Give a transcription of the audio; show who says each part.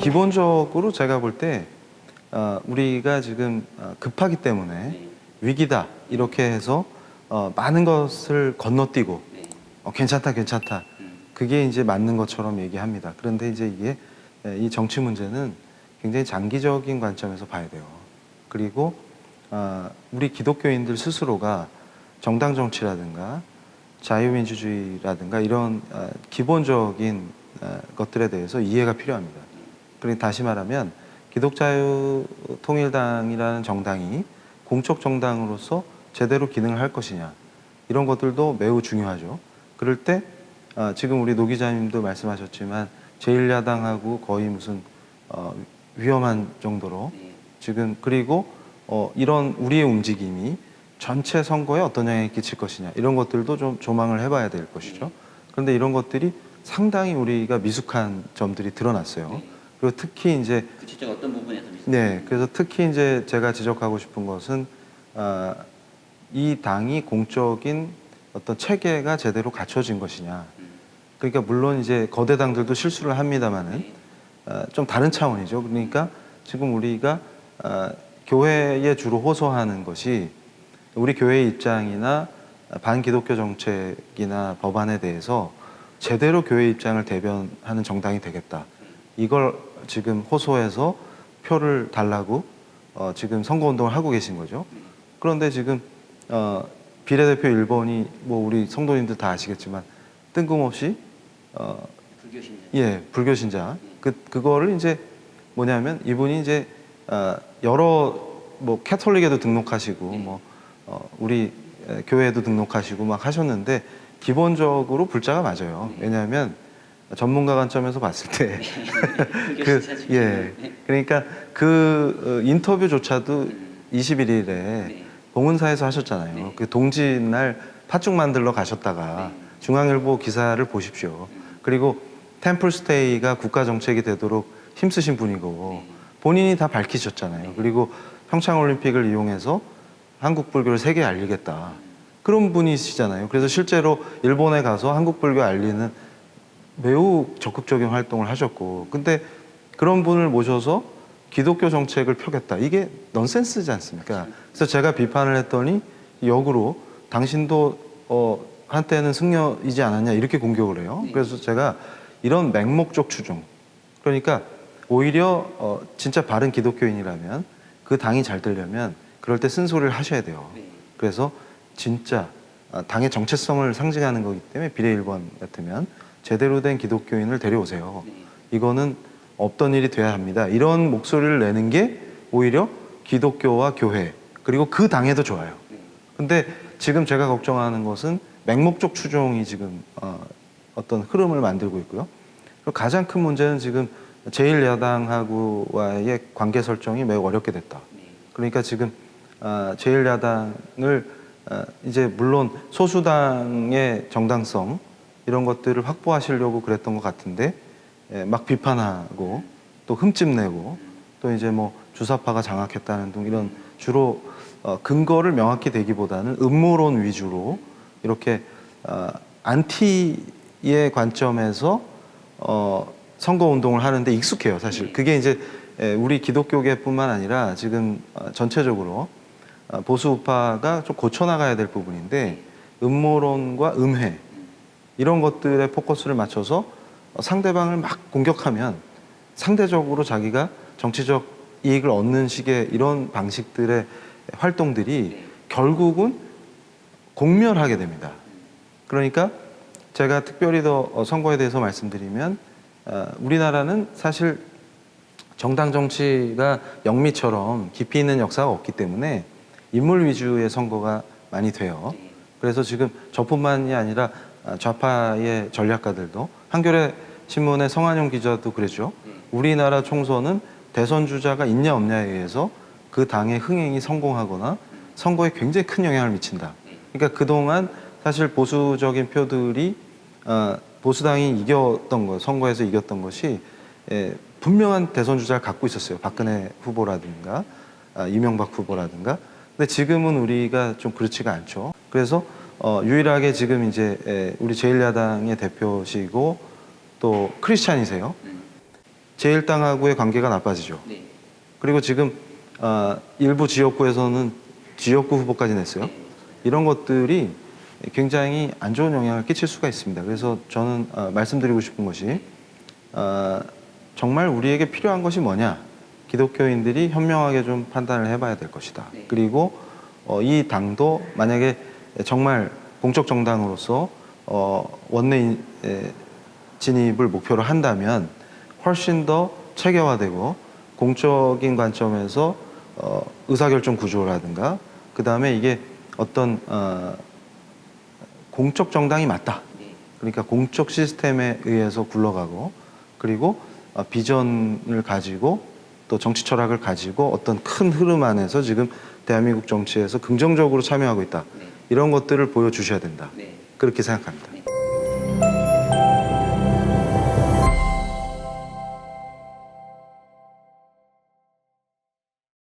Speaker 1: 기본적으로 제가 볼때 어, 우리가 지금 어, 급하기 때문에
Speaker 2: 네.
Speaker 1: 위기다 이렇게 해서 어, 많은 것을 건너뛰고
Speaker 2: 네.
Speaker 1: 어, 괜찮다 괜찮다
Speaker 2: 음.
Speaker 1: 그게 이제 맞는 것처럼 얘기합니다. 그런데 이제 이게 에, 이 정치 문제는 굉장히 장기적인 관점에서 봐야 돼요. 그리고 아, 우리 기독교인들 스스로가 정당 정치라든가 자유민주주의라든가 이런 아, 기본적인 아, 것들에 대해서 이해가 필요합니다. 그리고 다시 말하면 기독자유통일당이라는 정당이 공적 정당으로서 제대로 기능을 할 것이냐 이런 것들도 매우 중요하죠. 그럴 때 아, 지금 우리 노 기자님도 말씀하셨지만 제1야당하고 거의 무슨 어, 위험한 정도로
Speaker 2: 네.
Speaker 1: 지금 그리고 어, 이런 우리의 움직임이 전체 선거에 어떤 영향을 끼칠 것이냐 이런 것들도 좀 조망을 해봐야 될 것이죠. 그런데 이런 것들이 상당히 우리가 미숙한 점들이 드러났어요.
Speaker 2: 네.
Speaker 1: 그리고 특히 이제
Speaker 2: 구체적 어떤 부분에서?
Speaker 1: 네, 그래서 특히 이제 제가 지적하고 싶은 것은 아, 이 당이 공적인 어떤 체계가 제대로 갖춰진 것이냐.
Speaker 2: 음.
Speaker 1: 그러니까 물론 이제 거대 당들도 실수를 합니다만은
Speaker 2: 네.
Speaker 1: 아, 좀 다른 차원이죠. 그러니까 지금 우리가 아, 교회에 주로 호소하는 것이 우리 교회의 입장이나 반기독교 정책이나 법안에 대해서 제대로 교회 입장을 대변하는 정당이 되겠다. 이걸 지금 호소해서 표를 달라고 어, 지금 선거운동을 하고 계신 거죠. 그런데 지금 어, 비례대표 1번이 뭐 우리 성도님들 다 아시겠지만 뜬금없이 어,
Speaker 2: 불교신자.
Speaker 1: 예, 불교 신자. 그 그거를 이제 뭐냐면 이분이 이제 어, 여러 뭐 캐톨릭에도 등록하시고 뭐 어, 우리 에, 교회에도 등록하시고 막 하셨는데 기본적으로 불자가 맞아요. 왜냐하면 전문가 관점에서 봤을 때 그,
Speaker 2: 불교신자 중에.
Speaker 1: 예.
Speaker 2: 네.
Speaker 1: 그러니까 그 어, 인터뷰조차도
Speaker 2: 음.
Speaker 1: 21일에
Speaker 2: 네.
Speaker 1: 봉은사에서 하셨잖아요.
Speaker 2: 네.
Speaker 1: 그 동지날 팥죽 만들러 가셨다가
Speaker 2: 네.
Speaker 1: 중앙일보 기사를 보십시오. 그리고 템플스테이가 국가 정책이 되도록 힘쓰신 분이고
Speaker 2: 네.
Speaker 1: 본인이 다 밝히셨잖아요. 그리고 평창올림픽을 이용해서 한국 불교를 세계에 알리겠다. 그런 분이시잖아요. 그래서 실제로 일본에 가서 한국 불교 알리는 매우 적극적인 활동을 하셨고, 근데 그런 분을 모셔서 기독교 정책을 펴겠다. 이게 넌센스지 않습니까? 그래서 제가 비판을 했더니 역으로 당신도 어, 한때는 승려이지 않았냐 이렇게 공격을 해요.
Speaker 2: 네.
Speaker 1: 그래서 제가 이런 맹목적 추종, 그러니까 오히려 어, 진짜 바른 기독교인이라면 그 당이 잘 되려면 그럴 때 쓴소리를 하셔야 돼요.
Speaker 2: 네.
Speaker 1: 그래서 진짜 아, 당의 정체성을 상징하는 거기 때문에 비례 1번 같으면 제대로 된 기독교인을 데려오세요.
Speaker 2: 네.
Speaker 1: 이거는 없던 일이 돼야 합니다. 이런 목소리를 내는 게 오히려 기독교와 교회 그리고 그 당에도 좋아요.
Speaker 2: 네.
Speaker 1: 근데 지금 제가 걱정하는 것은 맹목적 추종이 지금 어, 어떤 흐름을 만들고 있고요. 그리고 가장 큰 문제는 지금 제1야당하고와의 관계 설정이 매우 어렵게 됐다.
Speaker 2: 네.
Speaker 1: 그러니까 지금 아, 제1야당을 아, 이제 물론 소수당의 정당성 이런 것들을 확보하시려고 그랬던 것 같은데 예, 막 비판하고 또 흠집내고 또 이제 뭐 주사파가 장악했다는 등 이런 주로 어, 근거를 명확히 대기보다는 음모론 위주로 이렇게 어, 안티의 관점에서 어, 선거 운동을 하는데 익숙해요, 사실. 그게 이제 에, 우리 기독교계뿐만 아니라 지금 어, 전체적으로 어, 보수 우파가 좀 고쳐나가야 될 부분인데 음모론과 음해 이런 것들에 포커스를 맞춰서 어, 상대방을 막 공격하면 상대적으로 자기가 정치적 이익을 얻는 식의 이런 방식들의 활동들이 결국은 공멸하게 됩니다. 그러니까 제가 특별히 더 어, 선거에 대해서 말씀드리면 어, 우리나라는 사실 정당 정치가 영미처럼 깊이 있는 역사가 없기 때문에 인물 위주의 선거가 많이 돼요. 그래서 지금 저뿐만이 아니라 아, 좌파의 전략가들도 한겨레 신문의 성한용 기자도 그랬죠. 우리나라 총선은 대선 주자가 있냐 없냐에 의해서 그 당의 흥행이 성공하거나 선거에 굉장히 큰 영향을 미친다. 그러니까 그동안 사실 보수적인 표들이 어, 보수당이 이겼던 거, 선거에서 이겼던 것이 예, 분명한 대선 주자를 갖고 있었어요. 박근혜 후보라든가 아, 이명박 후보라든가. 근데 지금은 우리가 좀 그렇지가 않죠. 그래서 어, 유일하게 지금 이제 에, 우리 제1야당의 대표시고 또 크리스찬이세요. 제1당하고의 관계가 나빠지죠.
Speaker 2: 네.
Speaker 1: 그리고 지금 아, 일부 지역구에서는 지역구 후보까지 냈어요.
Speaker 2: 네.
Speaker 1: 이런 것들이 굉장히 안 좋은 영향을 끼칠 수가 있습니다. 그래서 저는 아, 말씀드리고 싶은 것이 아, 정말 우리에게 필요한 것이 뭐냐? 기독교인들이 현명하게 좀 판단을 해봐야 될 것이다.
Speaker 2: 네.
Speaker 1: 그리고 어, 이 당도 만약에 정말 공적 정당으로서 어, 원내 진입을 목표로 한다면 훨씬 더 체계화되고 공적인 관점에서 어, 의사결정 구조라든가 그 다음에 이게 어떤 어, 공적 정당이 맞다.
Speaker 2: 네.
Speaker 1: 그러니까 공적 시스템에 의해서 굴러가고 그리고 어, 비전을 가지고 또 정치 철학을 가지고 어떤 큰 흐름 안에서 지금 대한민국 정치에서 긍정적으로 참여하고 있다.
Speaker 2: 네.
Speaker 1: 이런 것들을 보여주셔야 된다.
Speaker 2: 네.
Speaker 1: 그렇게 생각합니다.
Speaker 2: 네.